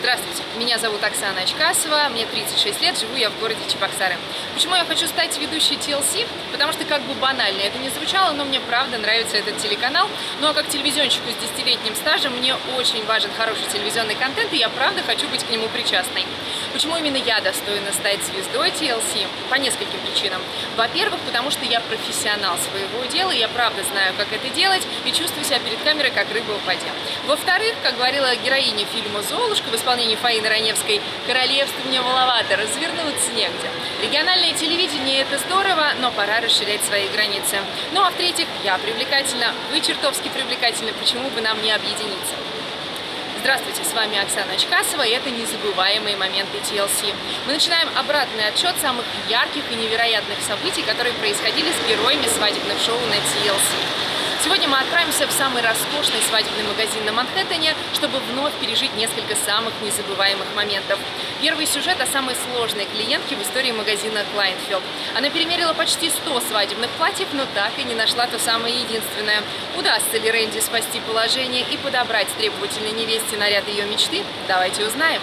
Здравствуйте, меня зовут Оксана Очкасова, мне 36 лет, живу я в городе Чебоксары. Почему я хочу стать ведущей TLC? Потому что как бы банально это не звучало, но мне правда нравится этот телеканал. Ну а как телевизионщику с 10-летним стажем мне очень важен хороший телевизионный контент, и я правда хочу быть к нему причастной. Почему именно я достойна стать звездой TLC? По нескольким причинам. Во-первых, потому что я профессионал своего дела, я правда знаю, как это делать, и чувствую себя перед камерой как рыба в воде. Во-вторых, как говорила героиня фильма «Золушка» в исполнении Фаины Раневской, королевство мне маловато, развернуться негде. Региональное телевидение – это здорово, но пора расширять свои границы. Ну а в-третьих, я привлекательна, вы чертовски привлекательны, почему бы нам не объединиться? Здравствуйте, с вами Оксана Очкасова, и это незабываемые моменты TLC. Мы начинаем обратный отчет самых ярких и невероятных событий, которые происходили с героями свадебных шоу на TLC. Сегодня мы отправимся в самый роскошный свадебный магазин на Манхэттене, чтобы вновь пережить несколько самых незабываемых моментов. Первый сюжет о самой сложной клиентке в истории магазина Клайнфилд. Она перемерила почти 100 свадебных платьев, но так и не нашла то самое единственное. Удастся ли Рэнди спасти положение и подобрать требовательной невесте наряд ее мечты? Давайте узнаем.